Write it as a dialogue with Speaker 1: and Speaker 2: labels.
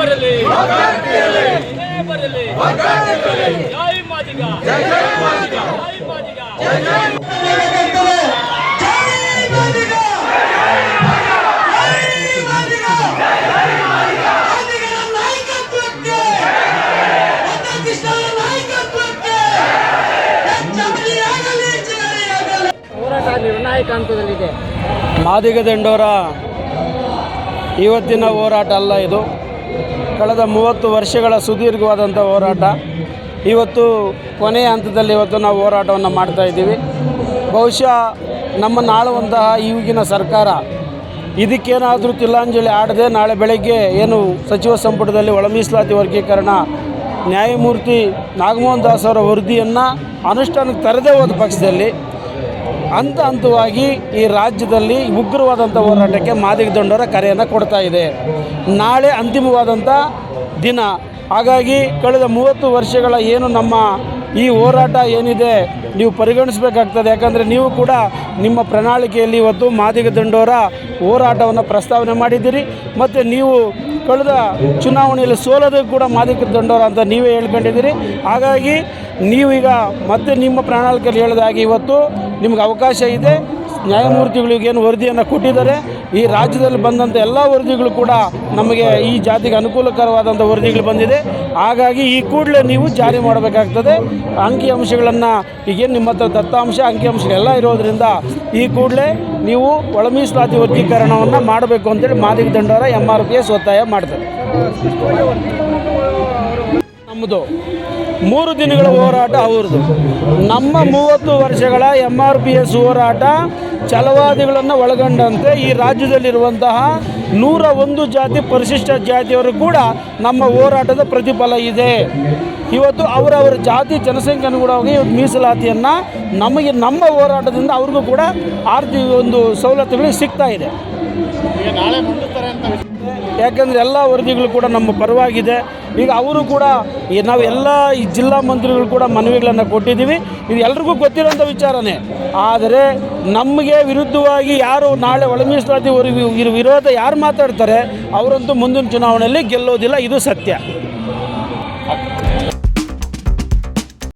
Speaker 1: ಬರಲಿ. ಬರಲಿ. ಜೈ ಮಾದಿಗ. ಜೈ ಮಾದಿಗ.
Speaker 2: ಹೋರಾಟ ನಿರ್ಣಾಯಕ ಹಂತದಲ್ಲಿದೆ.
Speaker 3: ಮಾದಿಗ ದಂಡೋರ ಇವತ್ತಿನ ಹೋರಾಟ ಅಲ್ಲ ಇದು. ಕಳೆದ ಮೂವತ್ತು ವರ್ಷಗಳ ಸುದೀರ್ಘವಾದಂಥ ಹೋರಾಟ. ಇವತ್ತು ಕೊನೆಯ ಹಂತದಲ್ಲಿ ಇವತ್ತು ನಾವು ಹೋರಾಟವನ್ನು ಮಾಡ್ತಾ ಇದ್ದೀವಿ. ಬಹುಶಃ ನಮ್ಮನ್ನು ಆಳುವಂತಹ ಈಗಿನ ಸರ್ಕಾರ ಇದಕ್ಕೇನಾದರೂ ತಿಲಾಂಜಲಿ ಆಡದೆ ನಾಳೆ ಬೆಳಗ್ಗೆ ಏನು ಸಚಿವ ಸಂಪುಟದಲ್ಲಿ ಒಳಮೀಸಲಾತಿ ವರ್ಗೀಕರಣ, ನ್ಯಾಯಮೂರ್ತಿ ನಾಗಮೋಹನ್ ದಾಸ್ ಅವರ ವರದಿಯನ್ನು ಅನುಷ್ಠಾನಕ್ಕೆ ತರದೇ ಹೋದ ಪಕ್ಷದಲ್ಲಿ ಹಂತ ಹಂತವಾಗಿ ಈ ರಾಜ್ಯದಲ್ಲಿ ಉಗ್ರವಾದಂಥ ಹೋರಾಟಕ್ಕೆ ಮಾದಿಗ ದಂಡೋರ ಕರೆಯನ್ನು ಕೊಡ್ತಾ ಇದೆ. ನಾಳೆ ಅಂತಿಮವಾದಂಥ ದಿನ. ಹಾಗಾಗಿ ಕಳೆದ ಮೂವತ್ತು ವರ್ಷಗಳ ಏನು ನಮ್ಮ ಈ ಹೋರಾಟ ಏನಿದೆ, ನೀವು ಪರಿಗಣಿಸಬೇಕಾಗ್ತದೆ. ಯಾಕಂದರೆ ನೀವು ಕೂಡ ನಿಮ್ಮ ಪ್ರಣಾಳಿಕೆಯಲ್ಲಿ ಇವತ್ತು ಮಾದಿಗ ದಂಡೋರ ಹೋರಾಟವನ್ನು ಪ್ರಸ್ತಾವನೆ ಮಾಡಿದ್ದೀರಿ. ಮತ್ತು ನೀವು ಕಳೆದ ಚುನಾವಣೆಯಲ್ಲಿ ಸೋಲೋದಕ್ಕೆ ಕೂಡ ಮಾದಿಗ ದಂಡೋರ ಅಂತ ನೀವೇ ಹೇಳ್ಕೊಂಡಿದ್ದೀರಿ. ಹಾಗಾಗಿ ನೀವೀಗ ಮತ್ತೆ ನಿಮ್ಮ ಪ್ರಣಾಳಿಕೆಯಲ್ಲಿ ಹೇಳಿದಾಗಿ ಇವತ್ತು ನಿಮ್ಗೆ ಅವಕಾಶ ಇದೆ. ನ್ಯಾಯಮೂರ್ತಿಗಳಿಗೇನು ವರದಿಯನ್ನು ಕೊಟ್ಟಿದ್ದಾರೆ. ಈ ರಾಜ್ಯದಲ್ಲಿ ಬಂದಂಥ ಎಲ್ಲ ವರದಿಗಳು ಕೂಡ ನಮಗೆ ಈ ಜಾತಿಗೆ ಅನುಕೂಲಕರವಾದಂಥ ವರದಿಗಳು ಬಂದಿದೆ. ಹಾಗಾಗಿ ಈ ಕೂಡಲೇ ನೀವು ಜಾರಿ ಮಾಡಬೇಕಾಗ್ತದೆ. ಅಂಕಿಅಂಶಗಳನ್ನು ಈಗೇನು ನಿಮ್ಮ ಹತ್ರ ದತ್ತಾಂಶ ಅಂಕಿಅಂಶಗಳೆಲ್ಲ ಇರೋದರಿಂದ ಈ ಕೂಡಲೇ ನೀವು ಒಳ ಮೀಸಲಾತಿ ವರ್ಗೀಕರಣವನ್ನು ಮಾಡಬೇಕು ಅಂತೇಳಿ ಮಾದಿಗ ದಂಡವರ ಎಂ ಆರ್ ಪಿ ಎಸ್ ಒತ್ತಾಯ ಮಾಡ್ತಾರೆ. ನಮ್ಮದು. ಮೂರು ದಿನಗಳ ಹೋರಾಟ ಅವ್ರದ್ದು. ನಮ್ಮ ಮೂವತ್ತು ವರ್ಷಗಳ ಎಂ ಆರ್ ಪಿ ಎಸ್ ಹೋರಾಟ ಛಲವಾದಿಗಳನ್ನು ಒಳಗೊಂಡಂತೆ ಈ ರಾಜ್ಯದಲ್ಲಿರುವಂತಹ ನೂರ ಒಂದು ಜಾತಿ ಪರಿಶಿಷ್ಟ ಜಾತಿಯವರು ಕೂಡ ನಮ್ಮ ಹೋರಾಟದ ಪ್ರತಿಫಲ ಇದೆ. ಇವತ್ತು ಅವರವರ ಜಾತಿ ಜನಸಂಖ್ಯೆ ಅನುಗುಣವಾಗಿ ಇವತ್ತು ಮೀಸಲಾತಿಯನ್ನು ನಮಗೆ ನಮ್ಮ ಹೋರಾಟದಿಂದ ಅವ್ರಿಗೂ ಕೂಡ ಆರ್ಥಿಕ ಒಂದು ಸವಲತ್ತುಗಳು ಸಿಗ್ತಾ ಇದೆ. ಯಾಕಂದರೆ ಎಲ್ಲ ವರದಿಗಳು ಕೂಡ ನಮ್ಮ ಪರವಾಗಿದೆ. ಈಗ ಅವರು ಕೂಡ ನಾವು ಎಲ್ಲ ಈ ಜಿಲ್ಲಾ ಮಂತ್ರಿಗಳು ಕೂಡ ಮನವಿಗಳನ್ನು ಕೊಟ್ಟಿದ್ದೀವಿ. ಇದು ಎಲ್ರಿಗೂ ಗೊತ್ತಿರೋಂಥ ವಿಚಾರನೇ. ಆದರೆ ನಮಗೆ ವಿರುದ್ಧವಾಗಿ ಯಾರು ನಾಳೆ ಒಳ ಮೀಸಲಾತಿ ವರ- ವಿರೋಧ ಯಾರು ಮಾತಾಡ್ತಾರೆ, ಅವರಂತೂ ಮುಂದಿನ ಚುನಾವಣೆಯಲ್ಲಿ ಗೆಲ್ಲೋದಿಲ್ಲ. ಇದು ಸತ್ಯ.